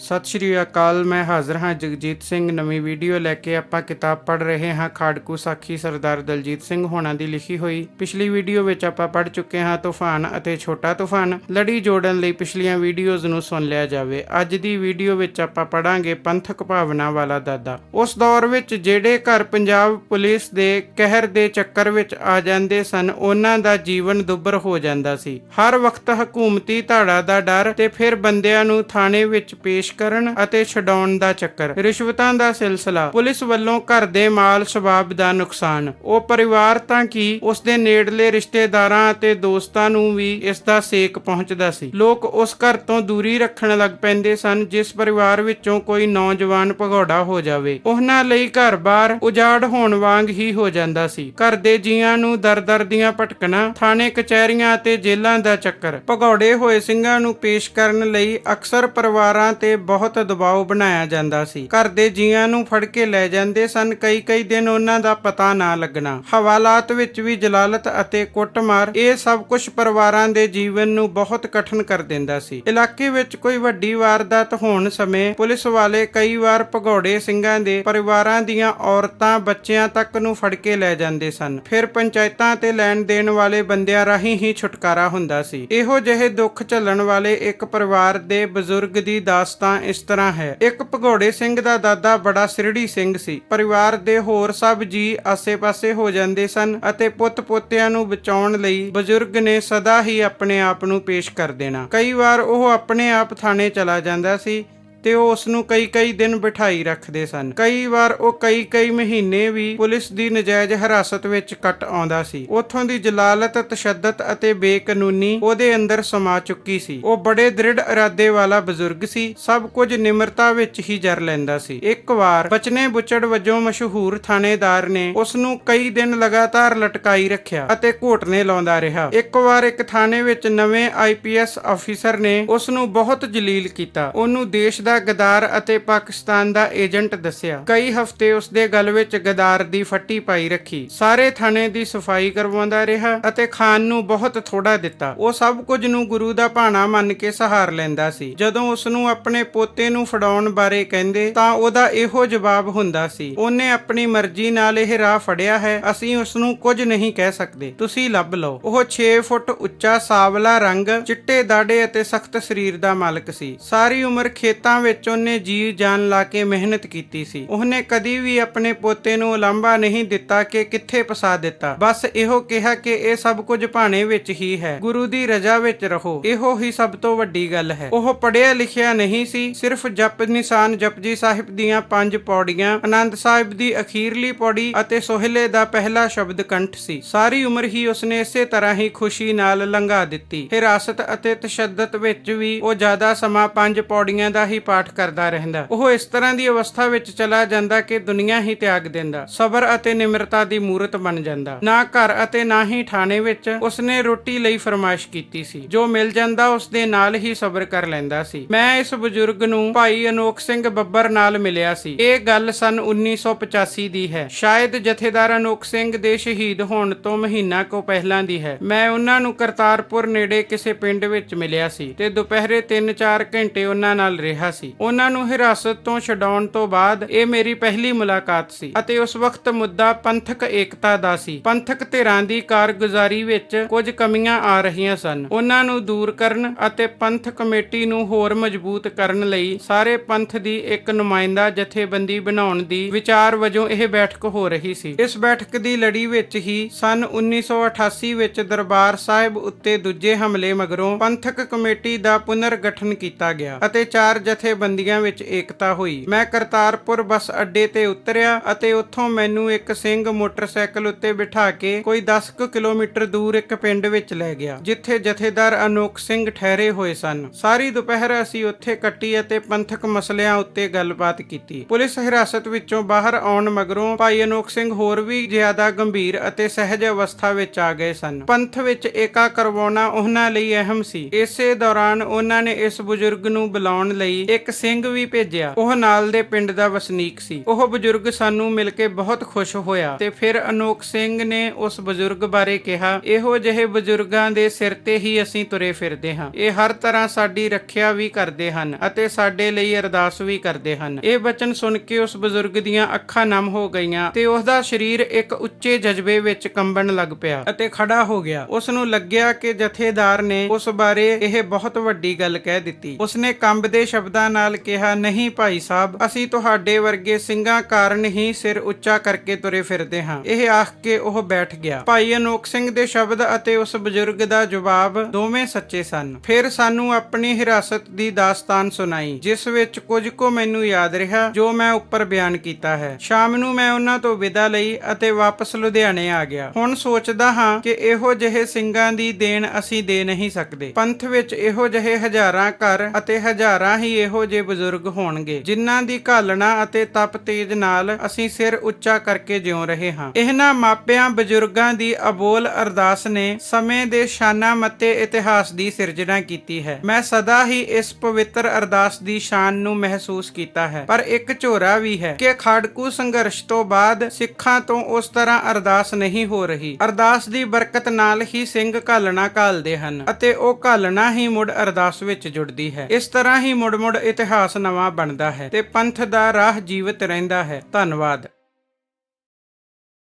ਸਤਿ ਸ਼੍ਰੀ ਅਕਾਲ, ਮੈਂ ਹਾਜ਼ਰ ਹਾਂ ਜਗਜੀਤ ਸਿੰਘ। ਨਵੀਂ ਵੀਡੀਓ ਲੈ ਕੇ ਆਪਾਂ ਕਿਤਾਬ ਪੜ੍ਹ ਰਹੇ ਹਾਂ। ਖਾੜਕੂ ਸਾਖੀ ਸਰਦਾਰ ਦਲਜੀਤ ਸਿੰਘ ਹੋਣਾ ਦੀ ਲਿਖੀ ਹੋਈ। ਪਿਛਲੀ ਵੀਡੀਓ ਵਿੱਚ ਆਪਾਂ ਪੜ੍ਹ ਚੁੱਕੇ ਹਾਂ ਤੂਫਾਨ ਅਤੇ ਛੋਟਾ ਤੂਫਾਨ। ਲੜੀ ਜੋੜਨ ਲਈ ਪਿਛਲੀਆਂ ਵੀਡੀਓਜ਼ ਨੂੰ ਸੁਣ ਲਿਆ ਜਾਵੇ। ਅੱਜ ਦੀ ਵੀਡੀਓ ਵਿੱਚ ਆਪਾਂ ਪੜਾਂਗੇ ਪੰਥਕ ਭਾਵਨਾ ਵਾਲਾ ਦਾਦਾ। ਉਸ ਦੌਰ ਵਿੱਚ ਜਿਹੜੇ ਘਰ ਪੰਜਾਬ ਪੁਲਿਸ ਦੇ ਕਹਿਰ ਦੇ ਚੱਕਰ ਵਿੱਚ ਆ ਜਾਂਦੇ ਸਨ, ਉਹਨਾਂ ਦਾ ਜੀਵਨ ਦੁੱਬਰ ਹੋ ਜਾਂਦਾ ਸੀ। ਹਰ ਵਕਤ ਹਕੂਮਤੀ ਧਾੜਾ ਦਾ ਡਰ ਤੇ ਫਿਰ ਬੰਦਿਆਂ ਨੂੰ ਥਾਣੇ ਵਿੱਚ ਪੇਸ਼ ਕਰਨ ਅਤੇ ਛਡਾਉਣ ਦਾ ਚੱਕਰ। ਰਿਸ਼ਵਤਾਂ ਦਾ ਸਿਲਸਿਲਾ। ਪੁਲਿਸ ਵੱਲੋਂ ਘਰ ਦੇ ਮਾਲ ਸਬਾਬ ਦਾ ਨੁਕਸਾਨ। ਉਹ ਪਰਿਵਾਰ ਤਾਂ ਕੀ ਉਸ ਦੇ ਨੇੜਲੇ ਰਿਸ਼ਤੇਦਾਰਾਂ ਅਤੇ ਦੋਸਤਾਂ ਨੂੰ ਵੀ ਇਸ ਦਾ ਸੇਕ ਪਹੁੰਚਦਾ ਸੀ। ਲੋਕ ਉਸ ਘਰ ਤੋਂ ਦੂਰੀ ਰੱਖਣ ਲੱਗ ਪੈਂਦੇ ਸਨ, ਜਿਸ ਪਰਿਵਾਰ ਵਿੱਚੋਂ ਕੋਈ ਨੌਜਵਾਨ ਭਗੌੜਾ ਹੋ ਜਾਵੇ। ਉਹਨਾਂ ਲਈ ਘਰ-ਬਾਰ ਉਜਾੜ ਹੋਣ ਵਾਂਗ ਹੀ ਹੋ ਜਾਂਦਾ ਸੀ। ਘਰ ਦੇ ਜੀਆਂ ਨੂੰ ਦਰ-ਦਰ ਦੀਆਂ ਭਟਕਣਾ, ਥਾਣੇ ਕਚਹਿਰੀਆਂ ਅਤੇ ਜੇਲ੍ਹਾਂ ਦਾ ਚੱਕਰ। ਭਗੌੜੇ ਹੋਏ ਸਿੰਘਾਂ ਨੂੰ ਪੇਸ਼ ਕਰਨ ਲਈ ਅਕਸਰ ਪਰਿਵਾਰਾਂ ਤੇ ਬਹੁਤ ਦਬਾਅ ਬਣਾਇਆ ਜਾਂਦਾ ਸੀ। ਘਰ ਦੇ ਜੀਆਂ ਨੂੰ ਫੜ ਕੇ ਲੈ ਜਾਂਦੇ ਸਨ। ਕਈ ਕਈ ਦਿਨ ਉਹਨਾਂ ਦਾ ਪਤਾ ਨਾ ਲੱਗਣਾ। ਹਵਾਲਾਤ ਵਿੱਚ ਵੀ ਜਲਾਲਤ ਅਤੇ ਕੁੱਟਮਾਰ ਇਹ ਸਭ ਕੁਝ ਪਰਿਵਾਰਾਂ ਦੇ ਜੀਵਨ ਨੂੰ ਬਹੁਤ ਕਠਿਨ ਕਰ ਦਿੰਦਾ ਸੀ। ਇਲਾਕੇ ਵਿੱਚ ਕੋਈ ਵੱਡੀ ਵਾਰਦਾਤ ਹੋਣ ਸਮੇਂ ਪੁਲਿਸ ਵਾਲੇ ਕਈ ਵਾਰ ਭਗੌੜੇ ਸਿੰਘਾਂ ਦੇ ਪਰਿਵਾਰਾਂ ਦੀਆਂ ਔਰਤਾਂ ਬੱਚਿਆਂ ਤੱਕ ਨੂੰ ਫੜ ਕੇ ਲੈ ਜਾਂਦੇ ਸਨ। ਫਿਰ ਪੰਚਾਇਤਾਂ ਤੇ ਲੈਣ ਦੇਣ ਵਾਲੇ ਬੰਦਿਆਂ ਰਾਹੀਂ ਹੀ ਛੁਟਕਾਰਾ ਹੁੰਦਾ ਸੀ। ਇਹੋ ਜਿਹੇ ਦੁੱਖ ਝੱਲਣ ਵਾਲੇ ਇੱਕ ਪਰਿਵਾਰ ਦੇ ਬਜ਼ੁਰਗ ਦੀ ਦਾਸਤਾਨ ਇਸ ਤਰ੍ਹਾਂ ਹੈ। ਇੱਕ ਭਗੌੜੇ ਸਿੰਘ ਦਾ ਦਾਦਾ ਬੜਾ ਸਿਰੜੀ ਸਿੰਘ ਸੀ। ਪਰਿਵਾਰ ਦੇ ਹੋਰ ਸਭ ਜੀ ਆਸੇ-ਪਾਸੇ ਹੋ ਜਾਂਦੇ ਸਨ ਅਤੇ ਪੁੱਤ-ਪੋਤਿਆਂ ਨੂੰ ਬਚਾਉਣ ਲਈ ਬਜ਼ੁਰਗ ਨੇ ਸਦਾ ਹੀ ਆਪਣੇ ਆਪ ਨੂੰ ਪੇਸ਼ ਕਰ ਦੇਣਾ। ਕਈ ਵਾਰ ਉਹ ਆਪਣੇ ਆਪ ਥਾਣੇ ਚਲਾ ਜਾਂਦਾ ਸੀ ਤੇ ਉਹ ਉਸ ਨੂੰ ਕਈ ਕਈ ਦਿਨ ਬਿਠਾਈ ਰੱਖਦੇ ਸਨ। ਕਈ ਵਾਰ ਉਹ ਕਈ ਕਈ ਮਹੀਨੇ ਵੀ ਪੁਲਿਸ ਦੀ ਨਜਾਇਜ਼ ਹਿਰਾਸਤ ਵਿੱਚ ਕੱਟ ਆਉਂਦਾ ਸੀ। ਉੱਥੋਂ ਦੀ ਜਲਾਲਤ, ਤਸ਼ੱਦਦ ਅਤੇ ਬੇਕਾਨੂੰਨੀ ਉਹਦੇ ਅੰਦਰ ਸਮਾ ਚੁੱਕੀ ਸੀ। ਉਹ ਬੜੇ ਦ੍ਰਿੜ ਇਰਾਦੇ ਵਾਲਾ ਬਜ਼ੁਰਗ ਸੀ। ਸਭ ਕੁਝ ਨਿਮਰਤਾ ਵਿੱਚ ਹੀ ਜਰ ਲੈਂਦਾ ਸੀ। ਇੱਕ ਵਾਰ ਬਚਨੇ ਬੁੱਚੜ ਵਜੋਂ ਮਸ਼ਹੂਰ ਥਾਣੇਦਾਰ ਨੇ ਉਸ ਨੂੰ ਕਈ ਦਿਨ ਲਗਾਤਾਰ ਲਟਕਾਈ ਰੱਖਿਆ ਅਤੇ ਘੋਟਨੇ ਲਾਉਂਦਾ ਰਿਹਾ। ਇੱਕ ਵਾਰ ਇੱਕ ਥਾਣੇ ਵਿੱਚ ਨਵੇਂ ਆਈਪੀਐਸ ਅਫੀਸਰ ਨੇ ਉਸ ਨੂੰ ਬਹੁਤ ਜਲੀਲ ਕੀਤਾ। ਉਹਨੂੰ ਦੇਸ਼ ਦਾ ਗਦਾਰ ਅਤੇ ਪਾਕਿਸਤਾਨ ਦਾ ਏਜੰਟ ਦੱਸਿਆ। ਕਈ ਹਫ਼ਤੇ ਉਸ ਦੇ ਗਲ ਵਿੱਚ ਗਦਾਰ ਦੀ ਫੱਟੀ ਪਾਈ ਰੱਖੀ। ਸਾਰੇ ਥਾਣੇ ਦੀ ਸਫ਼ਾਈ ਕਰਵਾਉਂਦਾ ਰਿਹਾ ਅਤੇ ਖਾਨ ਨੂੰ ਬਹੁਤ ਥੋੜਾ ਦਿੱਤਾ। ਉਹ ਸਭ ਕੁਝ ਨੂੰ ਗੁਰੂ ਦਾ ਭਾਣਾ ਮੰਨ ਕੇ ਸਹਾਰ ਲੈਂਦਾ ਸੀ। ਜਦੋਂ ਉਸ ਨੂੰ ਆਪਣੇ ਪੋਤੇ ਨੂੰ ਫੜਾਉਣ ਬਾਰੇ ਕਹਿੰਦੇ, ਤਾਂ ਉਹਦਾ ਇਹੋ ਜਵਾਬ ਹੁੰਦਾ ਸੀ, ਉਹਨੇ ਆਪਣੀ ਮਰਜ਼ੀ ਨਾਲ ਇਹ ਰਾਹ ਫੜਿਆ ਹੈ, ਅਸੀਂ ਉਸ ਨੂੰ ਕੁਝ ਨਹੀਂ ਕਹਿ ਸਕਦੇ। ਤੁਸੀਂ ਲੱਭ ਲਓ। ਉਹ 6 ਫੁੱਟ ਉੱਚਾ ਸਾਵਲਾ ਰੰਗ, ਚਿੱਟੇ ਦਾੜੇ ਅਤੇ ਸਖਤ ਸਰੀਰ ਦਾ ਮਾਲਕ ਸੀ। ਸਾਰੀ ਉਮਰ ਖੇਤਾਂ ਵਿੱਚ ਉਹਨੇ ਜੀ ਜਾਨ ਲਾ ਕੇ ਮਿਹਨਤ ਕੀਤੀ ਸੀ। ਉਹਨੇ ਕਦੀ ਵੀ ਆਪਣੇ ਪੋਤੇ ਨੂੰ ਉਲੰਭਾ ਨਹੀਂ ਦਿੱਤਾ ਕਿ ਕਿੱਥੇ ਫਸਾ ਦਿੱਤਾ। ਬਸ ਇਹੋ ਕਿਹਾ ਕਿ ਇਹ ਸਭ ਕੁਝ ਭਾਣੇ ਵਿੱਚ ਹੀ ਹੈ। ਗੁਰੂ ਦੀ ਰਜ਼ਾ ਵਿੱਚ ਰਹੋ। ਇਹੋ ਹੀ ਸਭ ਤੋਂ ਵੱਡੀ ਗੱਲ ਹੈ। ਉਹ ਪੜਿਆ ਲਿਖਿਆ ਨਹੀਂ ਸੀ। ਸਿਰਫ ਜਪ ਨਿਸ਼ਾਨ ਜਪਜੀ ਸਾਹਿਬ ਦੀਆਂ ਪੰਜ ਪੌੜੀਆਂ, ਆਨੰਦ ਸਾਹਿਬ ਦੀ ਅਖੀਰਲੀ ਪੌੜੀ ਅਤੇ ਸੋਹਿਲੇ ਦਾ ਪਹਿਲਾ ਸ਼ਬਦ ਕੰਠ ਸੀ। ਸਾਰੀ ਉਮਰ ਹੀ ਉਸਨੇ ਇਸੇ ਤਰ੍ਹਾਂ ਹੀ ਖੁਸ਼ੀ ਨਾਲ ਲੰਘਾ ਦਿੱਤੀ। ਹਿਰਾਸਤ ਅਤੇ ਤਸ਼ੱਦਦ ਵਿੱਚ ਵੀ ਉਹ ਜ਼ਿਆਦਾ ਸਮਾਂ ਪੰਜ ਪੌੜੀਆਂ ਦਾ ਹੀ ਪਾਠ ਕਰਦਾ ਰਹਿੰਦਾ। ਉਹ ਇਸ ਤਰ੍ਹਾਂ ਦੀ ਅਵਸਥਾ ਵਿੱਚ ਚਲਾ ਜਾਂਦਾ ਕਿ ਦੁਨੀਆ ਹੀ ਤਿਆਗ ਦਿੰਦਾ। ਸਬਰ ਅਤੇ ਨਿਮਰਤਾ ਦੀ ਮੂਰਤ ਬਣ ਜਾਂਦਾ। ਨਾ ਘਰ ਅਤੇ ਨਾ ਹੀ ਥਾਣੇ ਵਿੱਚ ਉਸਨੇ ਰੋਟੀ ਲਈ ਫਰਮਾਇਸ਼ ਕੀਤੀ ਸੀ। ਜੋ ਮਿਲ ਜਾਂਦਾ ਉਸ ਦੇ ਨਾਲ ਹੀ ਸਬਰ ਕਰ ਲੈਂਦਾ ਸੀ। ਮੈਂ ਇਸ ਬਜ਼ੁਰਗ ਨੂੰ ਭਾਈ ਅਨੋਖ ਸਿੰਘ ਬੱਬਰ ਨਾਲ ਮਿਲਿਆ ਸੀ। ਇਹ ਗੱਲ ਸਨ 1985 ਦੀ ਹੈ। ਸ਼ਾਇਦ ਜਥੇਦਾਰ ਅਨੋਖ ਸਿੰਘ ਦੇ ਸ਼ਹੀਦ ਹੋਣ ਤੋਂ ਮਹੀਨਾ ਕੋ ਪਹਿਲਾਂ ਦੀ ਹੈ। ਮੈਂ ਉਹਨਾਂ ਨੂੰ ਕਰਤਾਰਪੁਰ ਨੇੜੇ ਕਿਸੇ ਪਿੰਡ ਵਿੱਚ ਮਿਲਿਆ ਸੀ ਤੇ ਦੁਪਹਿਰੇ 3-4 ਘੰਟੇ ਉਹਨਾਂ ਨਾਲ ਰਿਹਾ ਸੀ। ਉਹਨਾਂ ਨੂੰ ਹਿਰਾਸਤ ਤੋਂ ਛਡਾਉਣ ਤੋਂ ਬਾਅਦ ਇਹ ਮੇਰੀ ਪਹਿਲੀ ਮੁਲਾਕਾਤ ਸੀ ਅਤੇ ਉਸ ਵਕਤ ਮੁੱਦਾ ਪੰਥਕ ਏਕਤਾ ਦਾ ਸੀ। ਪੰਥਕ ਧਿਰਾਂ ਦੀ ਕਾਰਗੁਜ਼ਾਰੀ ਵਿੱਚ ਕੁਝ ਕਮੀਆਂ ਆ ਰਹੀਆਂ ਸਨ। ਉਹਨਾਂ ਨੂੰ ਦੂਰ ਕਰਨ ਅਤੇ ਪੰਥ ਕਮੇਟੀ ਨੂੰ ਹੋਰ ਮਜ਼ਬੂਤ ਕਰਨ ਲਈ ਸਾਰੇ ਪੰਥ ਦੀ ਇੱਕ ਨੁਮਾਇੰਦਾ ਜਥੇਬੰਦੀ ਬਣਾਉਣ ਦੀ ਵਿਚਾਰ ਵਜੋਂ ਇਹ ਬੈਠਕ ਹੋ ਰਹੀ ਸੀ। ਇਸ ਬੈਠਕ ਦੀ ਲੜੀ ਵਿੱਚ ਹੀ ਸਨ 1988 ਵਿੱਚ ਦਰਬਾਰ ਸਾਹਿਬ ਉੱਤੇ ਦੂਜੇ ਹਮਲੇ ਮਗਰੋਂ ਪੰਥਕ ਕਮੇਟੀ ਦਾ ਪੁਨਰਗਠਨ ਕੀਤਾ ਗਿਆ ਅਤੇ ਚਾਰ ਜਥੇ ਜਥੇਬੰਦੀਆਂ ਵਿੱਚ ਏਕਤਾ ਹੋਈ। ਮੈਂ ਕਰਤਾਰਪੁਰ ਬੱਸ ਅੱਡੇ ਤੇ ਉਤਰਿਆ ਅਤੇ ਉੱਥੋਂ ਮੈਨੂੰ ਇੱਕ ਸਿੰਘ ਮੋਟਰਸਾਈਕਲ ਉੱਤੇ ਬਿਠਾ ਕੇ ਕੋਈ 10 ਕਿਲੋਮੀਟਰ ਦੂਰ ਇੱਕ ਪਿੰਡ ਵਿੱਚ ਲੈ ਗਿਆ, ਜਿੱਥੇ ਜਥੇਦਾਰ ਅਨੋਖ ਸਿੰਘ ਠਹਿਰੇ ਹੋਏ ਸਨ। ਸਾਰੀ ਦੁਪਹਿਰ ਅਸੀਂ ਉੱਥੇ ਕੱਟੀ ਅਤੇ ਪੰਥਕ ਮਸਲਿਆਂ ਉੱਤੇ ਗੱਲਬਾਤ ਕੀਤੀ। ਪੁਲਿਸ ਹਿਰਾਸਤ ਵਿੱਚੋਂ ਬਾਹਰ ਆਉਣ ਮਗਰੋਂ ਭਾਈ ਅਨੋਖ ਸਿੰਘ ਹੋਰ ਵੀ ਜ਼ਿਆਦਾ ਗੰਭੀਰ ਅਤੇ ਸਹਿਜ ਅਵਸਥਾ ਵਿੱਚ ਆ ਗਏ ਸਨ। ਪੰਥ ਵਿੱਚ ਏਕਾ ਕਰਵਾਉਣਾ ਉਹਨਾਂ ਲਈ ਅਹਿਮ ਸੀ। ਇਸੇ ਦੌਰਾਨ ਉਹਨਾਂ ਨੇ ਇਸ ਬਜ਼ੁਰਗ ਨੂੰ ਬੁਲਾਉਣ ਲਈ ਇੱਕ ਸਿੰਘ ਵੀ ਭੇਜਿਆ। ਉਹ ਨਾਲ ਦੇ ਪਿੰਡ ਦਾ ਵਸਨੀਕ ਸੀ। ਉਹ ਬਜ਼ੁਰਗ ਸਾਨੂੰ ਮਿਲ ਕੇ ਬਹੁਤ ਖੁਸ਼ ਹੋਇਆ ਤੇ ਫਿਰ ਅਨੋਖ ਸਿੰਘ ਨੇ ਉਸ ਬਜ਼ੁਰਗ ਬਾਰੇ ਕਿਹਾ, ਇਹੋ ਜਿਹੇ ਬਜ਼ੁਰਗਾਂ ਦੇ ਸਿਰ ਤੇ ਹੀ ਅਸੀਂ ਤੁਰੇ ਫਿਰਦੇ ਹਾਂ। ਇਹ ਹਰ ਤਰ੍ਹਾਂ ਸਾਡੀ ਰੱਖਿਆ ਵੀ ਕਰਦੇ ਹਨ ਅਤੇ ਸਾਡੇ ਲਈ ਅਰਦਾਸ ਵੀ ਕਰਦੇ ਹਨ। ਇਹ ਬਚਨ ਸੁਣ ਕੇ ਉਸ ਬਜ਼ੁਰਗ ਦੀਆਂ ਅੱਖਾਂ ਨਮ ਹੋ ਗਈਆਂ ਤੇ ਉਸ ਦਾ ਸਰੀਰ ਇੱਕ ਉੱਚੇ ਜਜ਼ਬੇ ਵਿੱਚ ਕੰਬਣ ਲੱਗ ਪਿਆ ਅਤੇ ਖੜਾ ਹੋ ਗਿਆ। ਉਸ ਨੂੰ ਲੱਗਿਆ ਕਿ ਜਥੇਦਾਰ ਨੇ ਉਸ ਬਾਰੇ ਇਹ ਬਹੁਤ ਵੱਡੀ ਗੱਲ ਕਹਿ ਦਿੱਤੀ। ਉਸਨੇ ਕੰਬਦੇ ਸ਼ਬਦਾਂ ਨਾਲ ਕਿਹਾ, ਨਹੀਂ ਭਾਈ ਸਾਹਿਬ, ਅਸੀਂ ਤੁਹਾਡੇ ਵਰਗੇ ਸਿੰਘਾਂ ਕਾਰਨ ਹੀ ਸਿਰ ਉੱਚਾ ਕਰਕੇ ਤੁਰੇ ਫਿਰਦੇ ਹਾਂ। ਇਹ ਆਖ ਕੇ ਉਹ ਬੈਠ ਗਿਆ। ਭਾਈ ਅਨੋਖ ਸਿੰਘ ਦੇ ਸ਼ਬਦ ਅਤੇ ਉਸ ਬਜ਼ੁਰਗ ਦਾ ਜਵਾਬ ਦੋਵੇਂ ਸੱਚੇ ਸਨ। ਫਿਰ ਸਾਨੂੰ ਆਪਣੀ ਹਿਰਾਸਤ ਦੀ ਦਾਸਤਾਨ ਸੁਣਾਈ, ਜਿਸ ਵਿੱਚ ਕੁਝ ਕੋ ਮੈਨੂੰ ਯਾਦ ਰਿਹਾ, ਜੋ ਮੈਂ ਉੱਪਰ ਬਿਆਨ ਕੀਤਾ ਹੈ। ਸ਼ਾਮ ਨੂੰ ਮੈਂ ਉਹਨਾਂ ਤੋਂ ਵਿਦਾ ਲਈ ਅਤੇ ਵਾਪਸ ਲੁਧਿਆਣੇ ਆ ਗਿਆ। ਹੁਣ ਸੋਚਦਾ ਹਾਂ ਕਿ ਇਹੋ ਜਿਹੇ ਸਿੰਘਾਂ ਦੀ ਦੇਣ ਅਸੀਂ ਦੇ ਨਹੀਂ ਸਕਦੇ। ਪੰਥ ਵਿੱਚ ਇਹੋ ਜਿਹੇ ਹਜ਼ਾਰਾਂ ਘਰ ਅਤੇ ਹਜ਼ਾਰਾਂ ਹੀ ਇਹੋ ਜਿਹੇ ਬਜ਼ੁਰਗ ਹੋਣਗੇ, ਜਿਨ੍ਹਾਂ ਦੀ ਘਾਲਣਾ ਅਤੇ ਤਪ ਤੇਜ ਨਾਲ ਅਸੀਂ ਸਿਰ ਉੱਚਾ ਕਰਕੇ ਜਿਉ ਰਹੇ ਹਾਂ। ਇਹਨਾਂ ਮਾਪਿਆਂ ਬਜ਼ੁਰਗਾਂ ਦੀ ਅਬੋਲ ਅਰਦਾਸ ਨੇ ਸਮੇਂ ਦੇ ਸ਼ਾਨਾ ਮੱਤੇ ਇਤਿਹਾਸ ਦੀ ਸਿਰਜਣਾ ਕੀਤੀ ਹੈ। ਮੈਂ ਸਦਾ ਹੀ ਇਸ ਪਵਿੱਤਰ ਅਰਦਾਸ ਦੀ ਸ਼ਾਨ ਨੂੰ ਮਹਿਸੂਸ ਕੀਤਾ ਹੈ। ਪਰ ਇੱਕ ਝੋਰਾ ਵੀ ਹੈ ਕਿ ਖਾੜਕੂ ਸੰਘਰਸ਼ ਤੋਂ ਬਾਅਦ ਸਿੱਖਾਂ ਤੋਂ ਉਸ ਤਰ੍ਹਾਂ ਅਰਦਾਸ ਨਹੀਂ ਹੋ ਰਹੀ। ਅਰਦਾਸ ਦੀ ਬਰਕਤ ਨਾਲ ਹੀ ਸਿੰਘ ਘਾਲਣਾ ਘਾਲਦੇ ਹਨ ਅਤੇ ਉਹ ਘਾਲਣਾ ਹੀ ਮੁੜ ਅਰਦਾਸ ਵਿੱਚ ਜੁੜਦੀ ਹੈ। ਇਸ ਤਰ੍ਹਾਂ ਹੀ ਮੁੜ ਮੁੜ ਇਤਿਹਾਸ ਨਵਾਂ ਬਣਦਾ ਹੈ ਤੇ ਪੰਥ ਦਾ ਰਾਹ ਜੀਵਤ ਰਹਿੰਦਾ ਹੈ। ਧੰਨਵਾਦ।